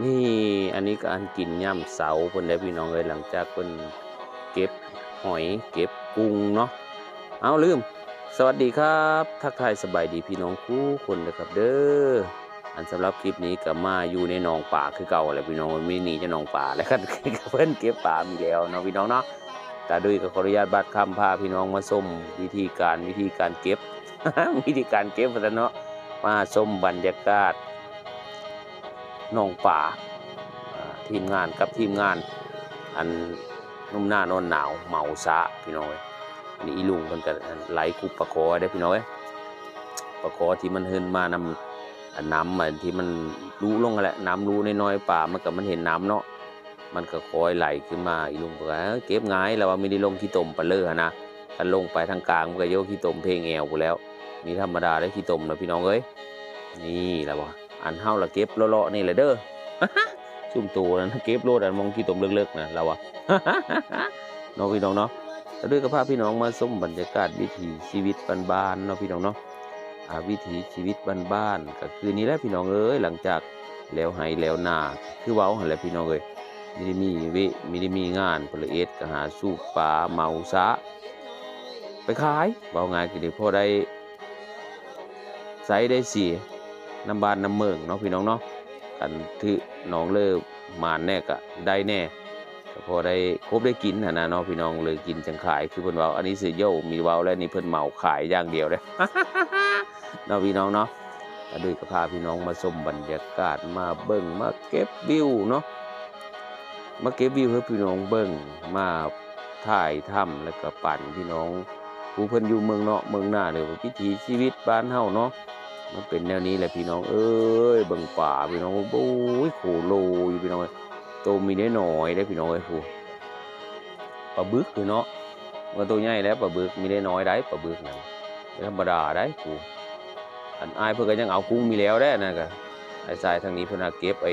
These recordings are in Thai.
นี่อันนี้ก็อันกินย่ำเสาเพิ่นได้พี่น้องเอ้ยหลังจากเพิ่นเก็บหอยเก็บกุ้งเนาะเอาลืม สวัสดีครับ ทักทายสบายดีพี่น้องคู่คนนะครับเด้ออันสำหรับคลิปนี้ก็มาอยู่ในหนองป่าคือเก่าแหละพี่น้องมันไม่หนีจะหนองป่าแล้วกันเพิ่นเก็บป่ามีแล้วเนาะพี่น้องเนาะตาดุยก็ขออนุญาตบัดคำพาพี่น้องมาส้มวิธีการวิธีการเก็บวิธีการเก็บซะเนาะมาส้มบรรยากาศ นองป่าทีมงานกับทีมงาน อันนุ่มหน้านอนหนาวเหมาซะพี่น้องอ้ยอันนี้อีลุงมันก็ไหลคุบปะคอได้พี่น้องเอ้ยปะคอที่มันเฮินมานำอันน้ำมันที่มันรู้ลงแหละน้ำรู้น้อยๆป่ามันก็มันเห็นน้ำเนาะมันก็คอยไหลขึ้นมาอีลุงก็ว่าเอ้ยเก็บง่ายแล้วว่าไม่ได้ลงขี้ตมปะเลอะนะถ้าลงไปทางกลางมันก็โยกขี้ตมเพลงแอวกูแล้ว นี่ธรรมดาได้ขี้ตมนะพี่น้องเอ้ยนี่และวะ อันเฮาละเก็บเลาะๆนี่แหละเด้อซุ่มตัวนั้นเก็บโลดอันมองขี้ตมเลิกๆนะเราอะน้องพี่น้องเนาะแล้วด้วยกับพาพี่น้องมาชมบรรยากาศวิถีชีวิตบ้านๆเนาะพี่น้องเนาะวิถีชีวิตบ้านๆก็คือนี่แหละพี่น้องเอ้ยหลังจากแล้วไห้แล้วนาคือเว้าหันแหละพี่น้องเอ้ยมีได้มีเวมีได้มีงานพลเอสก็หาสูบปลาเมาซะไปขายเบางายก็ได้พอได้ใส่ได้เสีย น้ำบานน้ำเมืองเนาะพี่น้องเนาะกันที่น้องเลิกมานแน่ก็ได้แน่พอได้ครบได้กินนะนะเนาะพี่น้องเลยกินจังขายคือเพิ่นเว้าอันนี้สิโยมีเว้าแล้วนี่เพิ่นเหมาขายอย่างเดียวเด้เนาะพี่น้องเนาะด้วยก็พาพี่น้องมาชมบรรยากาศมาเบิ่งมาเก็บวิวเนาะมาเก็บวิวให้พี่น้องเบิ่งมาถ่ายถ้ำแล้วก็ปั่นพี่น้องผู้เพิ่นอยู่เมืองเนาะเมืองหน้าเลยวิถีชีวิตบ้านเฮาเนาะ มันเป็นแนวนี้แหละพี่น้อง เอ้ยบิ่งป่าพี่น้องโอ้ยโขโลอยู่พี่น้องเอ้ยโตมีได้หน่อยได้พี่น้องเอ้ยผู้ปลาบึกคือเนาะมันตัวใหญ่แล้วปลาบึกมีได้น้อยได้ปลาบึกนั่นธรรมดาได้ผู้อันอายเพิ่นก็ยังเอากุ้งมีแล้วได้นั่นก็ไอ้สายทางนี้เพิ่นน่ะเก็บไอ้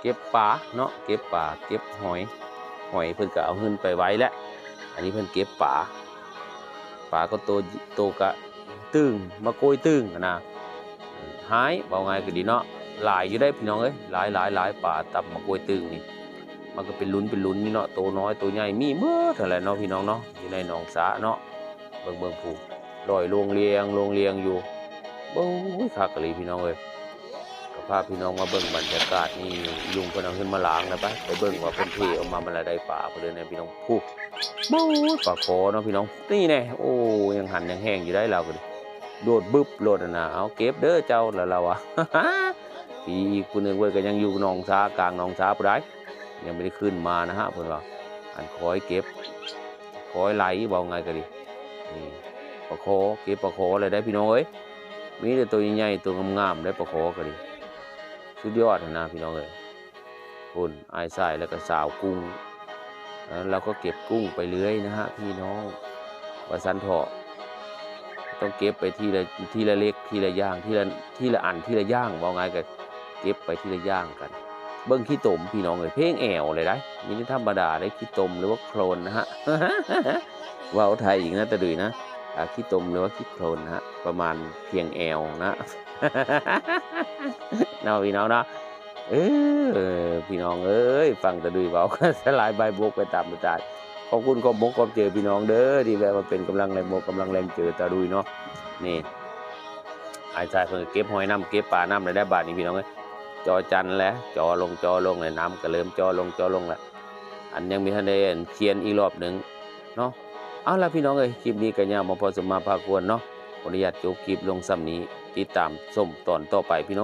เก็บปลาเนาะเก็บปลาเก็บหอยหอยเพิ่อนก็เอาขึ้นไปไว้แล้วอันนี้เพิ่อนเก็บปลาปลาก็โตโตกะ ตึงมาโกยตึงนะหายเบาไงก็ดีเนาะหลายอยู่ได้พี่น้องเอ้ยหลายหลายหลายป่าตับมาโกยตึงนี่มันก็เป็นลุ้นเป็นลุ้นนี่เนาะโตน้อยโตใหญ่มีเมื่อเท่าไรเนาะพี่น้องเนาะอยู่ในหนองสาเนาะเบิ่งเบิ่งผูลอยลงเลียงลงเลียงอยู่โอ้ยคักกะลีพี่น้องเอ้ยก็พาพี่น้องมาเบิ่งบรรยากาศนี่ลุงเพิ่นเอาขึ้นมาล้างนะไปไปเบิ่งว่าเพิ่นเทออกมามันละได้ป่าเพิ่นเลยนะพี่น้องผู้บู๊ดปลาคอเนาะพี่น้องนี่แน่โอ้ยังหันยังแห้งอยู่ได้เราก็ดิ โดดบึบโลดนะเอาเก็บเด้อเจ้าแล้วเราอะพี่อีกคนหนึ่งเว้ยก็ยังอยู่หนองสากลางหนองสาปได้ยังไม่ได้ขึ้นมานะฮะเพิ่อนว่าอันคอยเก็บคอยไหลบอกไงก็ดินี่ปลาคอเก็บปลาคอเลยได้พี่น้องเอ้ยมีแต่ตัวใหญ่ๆตัวงามๆได้ปลาคอก็ดิสุดยอดนะพี่น้องเอ้ยคุณไอ้ายทรายแล้วก็สาวกุ้งแล้วเราก็เก็บกุ้งไปเรื่อยนะฮะพี่น้องว่าสันเถาะ ต้องเก็บไปทีละทีละเล็กทีละย่างทีละทีละอันทีละย่างว่าไงก็เก็บไปทีละย่างกัน เบิ้งขี้ตมพี่น้องเลยเพลงแอวเลยได้มีนี่ธรรมดาได้ขี้ตมหรือว่าโคลนนะฮะว่าวไทยอีกนะตะดุยนะขี้ตมหรือว่าขี้โคลนนะฮะประมาณเพียงแอวนะเนาะพี่น้องเนาะเออพี่น้องเอ้ยฟังต่ดุยเบาสลายใบบกไปตามประจาน ขอบคุณขอบบกขอบเจอพี่น้องเด้อที่แบบมาเป็นกำลังแรงบกกำลังแรงเจอตาดุยเนาะนี่ไอ้ชายเพิ่งเก็บหอยน้ำเก็บปลาน้ำเลยได้บาทนี่พี่น้องเอ้ยจอจันแล้วจอลงจอลงเลยน้ำก็เริ่มจอลงจอลงแล้วอันยังมีทันได้อันเคียนอีกรอบหนึ่งเนาะเอาละพี่น้องเอ้ยคลิปนี้กันยาวมาพอสมมาพาควรเนาะขออนุญาตจบคลิปลงซ้ำนี้ติดตามส้มตอนต่อไปพี่น้อง